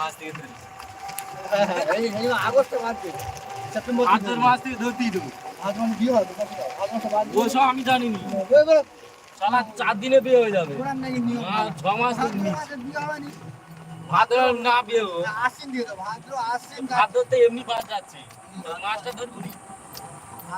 মাস থেকে আগস্টে মাস থেকে ধরতেই দেবো। আজ মানে বিয়ে হবে কত আজ মাসে বাদ ও আমি ওই সালা চার দিনে বিয়ে হয়ে যাবে। ছ মাস ভাদ্র বিয়ে হবে ভাদ্র না বিয়ে দাও ভাদ্র ভাদ্রতে এমনি বাদ যাচ্ছে। মাসটা ধর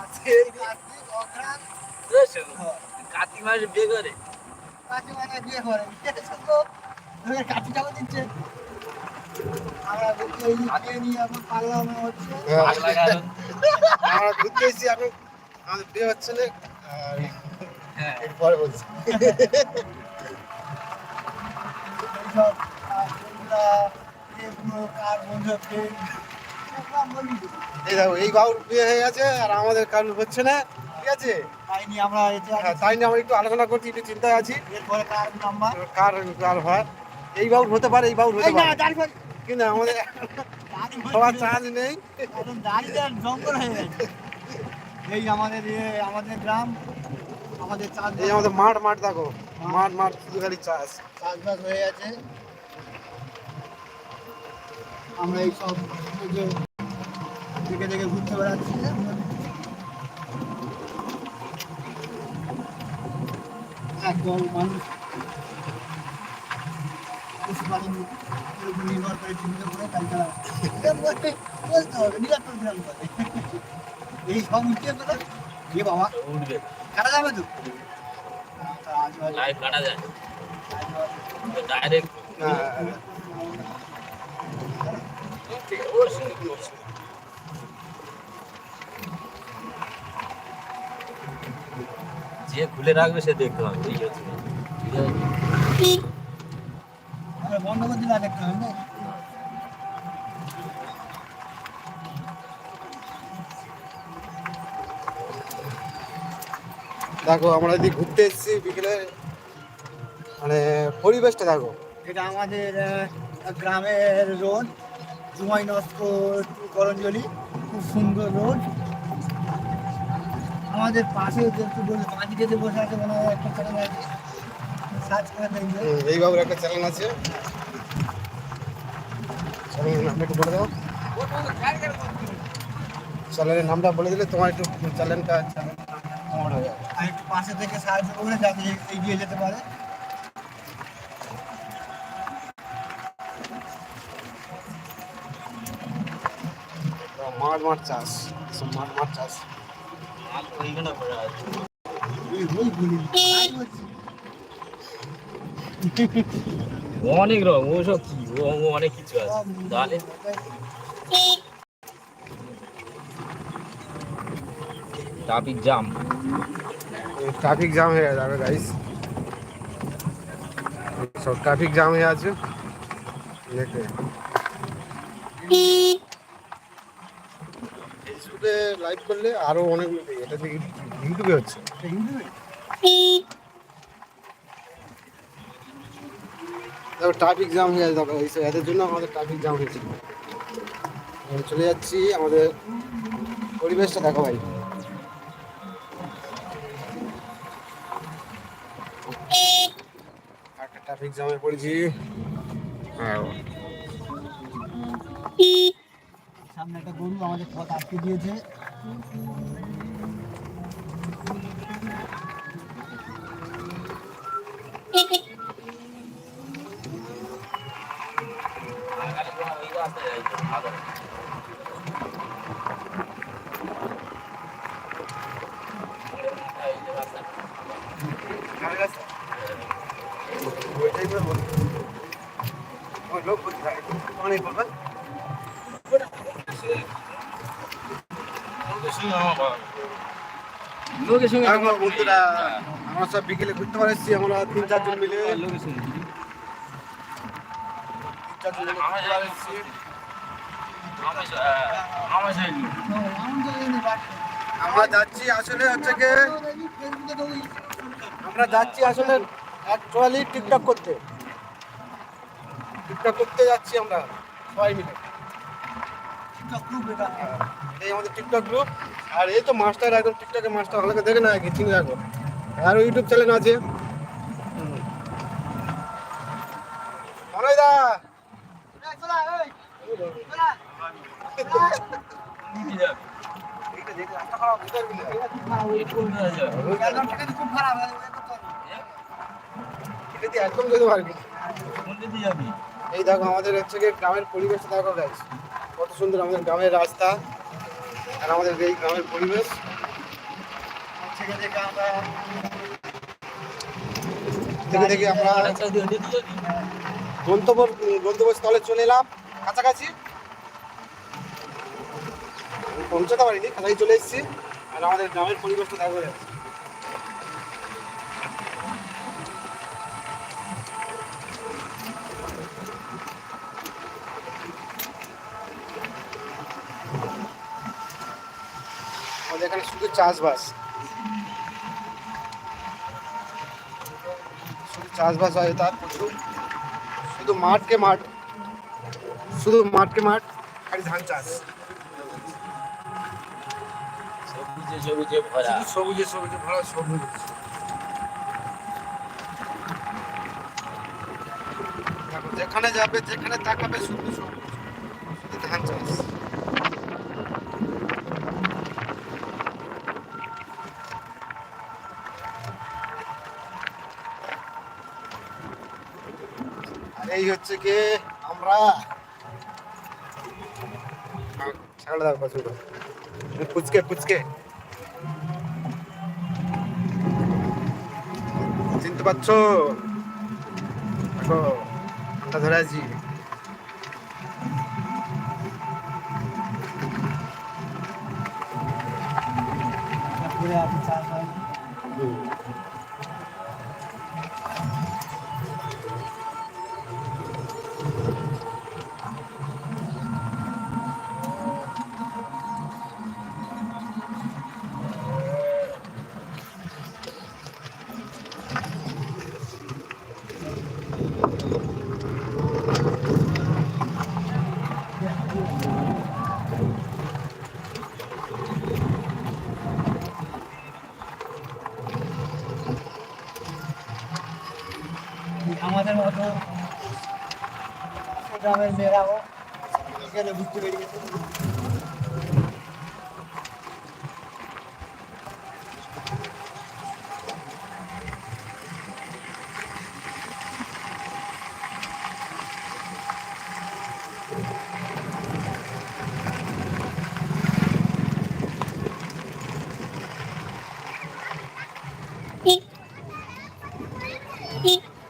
আশ্বিন কার্তিক কার্তিক মাসে বিয়ে করে। কার্তিক মানে বিয়ে করে। তো টাকা দিচ্ছে। ঘুরতে এসেছি এখন আমাদের বিয়ে হচ্ছে না আর হ্যাঁ বলছি। এই দেখো এই বাবুর বিয়ে হয়ে গেছে আর আমাদের কারোর হচ্ছে না ঠিক আছে তাই নিয়ে আমরা এতে তাই নিয়ে আমরা একটু আলোচনা করছি একটু চিন্তায় আছি। এরপরে কার নাম্বার? কার কার হয়? এই বাবুর হতে পারে এই বাবুর হতে পারে। কিন্তু আমাদের সবার। চার্জ নেই। একদম জঙ্গল হয়ে গেছে এই আমাদের এ আমাদের গ্রাম আমাদের চাষ এই আমাদের মাঠ মাঠ দেখো। মাঠ মাঠ শুধু খালি চাষ। চাষবাস হয়ে গেছে। আমরা এই সব দিকে দিকে ঘুরতে বেড়াচ্ছি। একদল মানুষ পশুপালন এর উপর নির্ভর করে জীবিকা করে তাই তারা এর মধ্যে বলতে হবে নিরাপদ গ্রাম করে এই সব উঠে গেলে এ বাবা উঠবে কাটা যাবে তো তা আজ ভাই লাইভ কাটা যায় আজ ভাই ডাইরেক্ট যে খুলে রাখবে সে দেখতে পাবে এই হচ্ছে ঠিক আছে? আমরা বন্ধ করে দিলে আর দেখতে হবে। দেখো আমরা যদি ঘুরতে এসেছি বিকেলে মানে পরিবেশটা দেখো। এটা আমাদের গ্রামের রোড জুমাই নস্কর করঞ্জলি খুব সুন্দর রোড। আমাদের পাশে বসে আছে মনে হয় একটা চ্যানেল আছে সার্চ করে দেখবে হুম, এই বাবুর একটা চ্যানেল আছে চ্যানেলের নামটা একটু বলে দাও চ্যানেলের নামটা বলে দিলে তোমার একটু চ্যানেলটা আমার হয়ে যাবে আর একটু পাশে থেকে সাহায্য করবে যাতে এগিয়ে যেতে পারে মাঠ মাঠ চাষ সব মাঠ মাঠ চাষ মাল তো ওইখানে পড়ে আছে। ওই ওই বলি তাই বলছি। অনেক রকম, ওসব কি? অনেক কিছু আছে। তাহলে? Traffic jam. ট্রাফিক জ্যাম হয়ে যাবে গাইস সব ট্রাফিক জ্যাম হয়ে আছে। দেখে। লাইভ করলে আরও অনেক এটা ইউটিউবে হচ্ছে। ইউটিউবে? দেখো ট্রাফিক জ্যাম হয়ে এই- এদের জন্য আমাদের ট্রাফিক জ্যাম হয়েছে। আমরা চলে যাচ্ছি আমাদের পরিবেশটা দেখো ভাই। একটা ট্রাফিক জ্যামে পড়েছি। হ্যাঁ। সামনে একটা গরু আমাদের পথ আটকে দিয়েছে। অনেক বলবেন আমার বন্ধুরা, আমরা সব বিকেলে ঘুরতে পারে এসেছি আমরা তিন, চারজন মিলে। তিন, চারজন মিলে আমার সাইড আমরা যাচ্ছি আসলে হচ্ছে কি আমরা যাচ্ছি আসলে অ্যাকচুয়ালি টিকটক করতে। টিকটক করতে যাচ্ছি আমরা সবাই মিলে। এই আমাদের টিকটক গ্রুপ আর এই তো মাস্টার একদম টিকটকে মাস্টার আমাকে দেখে না কি চিনি রাখো আর ইউটিউব চ্যানেল আছে অনয় দা দিকে যাবে এইটা দেখে রাস্তা খারাপ বুঝতে পারবি না। এই কোন দিকে যাবে ব্যাকগ্রাউন্ডটা কিন্তু খুব খারাপ হয়ে গেছে তো। এটা দিয়ে একদম যেতে পারবি না। যাবি? এই দেখো আমাদের হচ্ছে গিয়ে গ্রামের পরিবেশটা দেখো গাইস কত সুন্দর আমাদের গ্রামের রাস্তা আর আমাদের এই গ্রামের পরিবেশ। আমরা থেকে থেকে আমরা আচ্ছা যাবি? গন্তব্য গন্তব্যস্থলে চলে এলাম। কাছাকাছি? পৌঁছাতে পারিনি কাছাকাছি চলে এসেছি। আর আমাদের গ্রামের পরিবেশটা দেখো guys। আমাদের এখানে শুধু চাষবাস। শুধু চাষবাস হয় তার প্রচুর। শুধু মাঠকে মাঠ। শুধু মাঠকে মাঠ, খালি ধান চাষ। সবুজে সবুজে ভরা। সবুজে সবুজে ভরা, সবুজ যেখানে যাবে, যেখানে তাকাবে, শুধু সবুজ। ধান চাষ। এই হচ্ছে কি আমরা? ছাগল দেখো শুধু পুচকে পুচকে। চিনতে পারছ? দেখো ধরে আছি। গ্রামের মেয়েরাও এখানে ঘুরতে বেরিয়েছে ঢেকা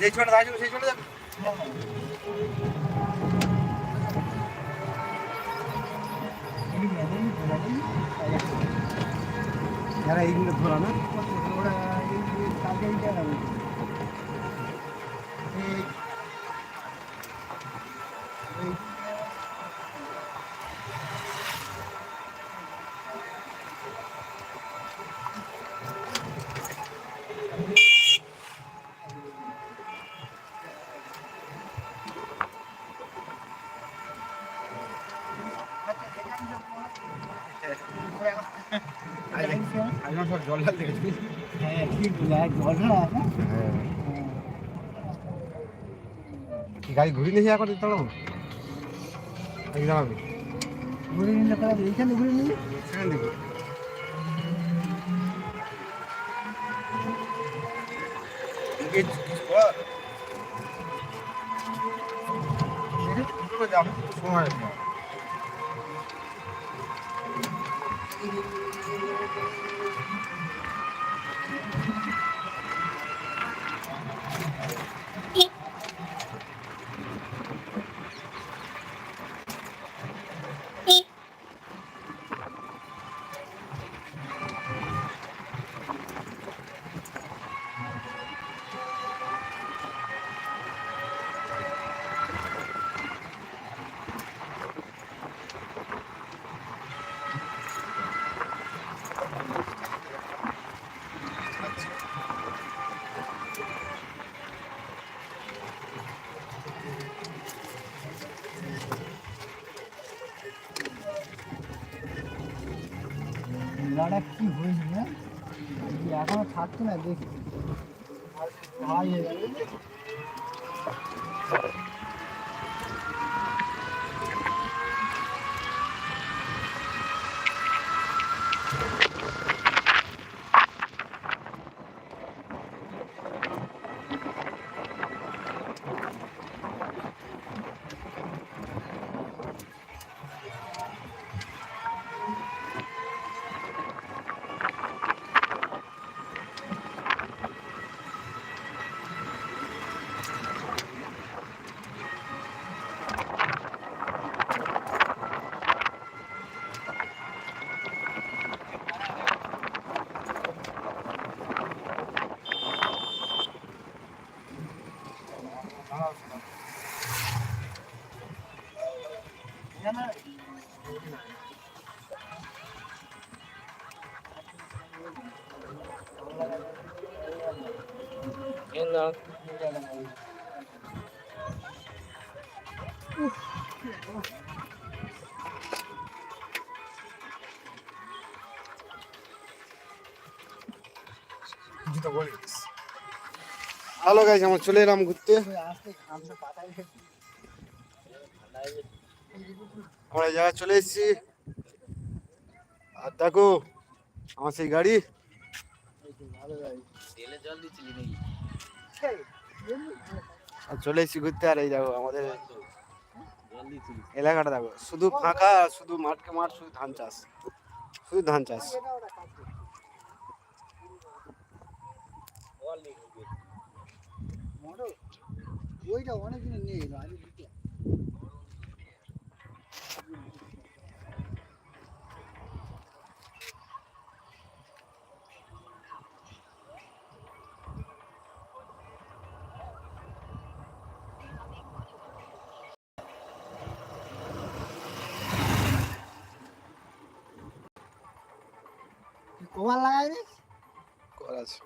যে ছোটটা দাঁড়িয়ে সেই ছোট যাবে। যারা এইগুলো ধরা না। ওরা এই কালকে এইটা গাড়ি ঘুরি নিয়ে এখন নাকি জানাবি ঘুরে নিলে খারাপ এইখানে ঘুরে নিলে সময় Thank you. এখনও থাকতো না হ্যালো গাইজ আমরা চলে এলাম ঘুরতে। আমরা এই জায়গায় চলে এসেছি আর দেখো আমার সেই গাড়ি ভালো গাড়ি। তেলে জল দিচ্ছিলি নাকি? চলে এসেছি ঘুরতে, আর এই দেখো আমাদের এলাকাটা দেখো। শুধু ফাঁকা, শুধু মাঠকে মাঠ, শুধু ধান চাষ। শুধু ধান চাষ। ওইটা অনেক দিন নিয়ে uma live. né? Coragem.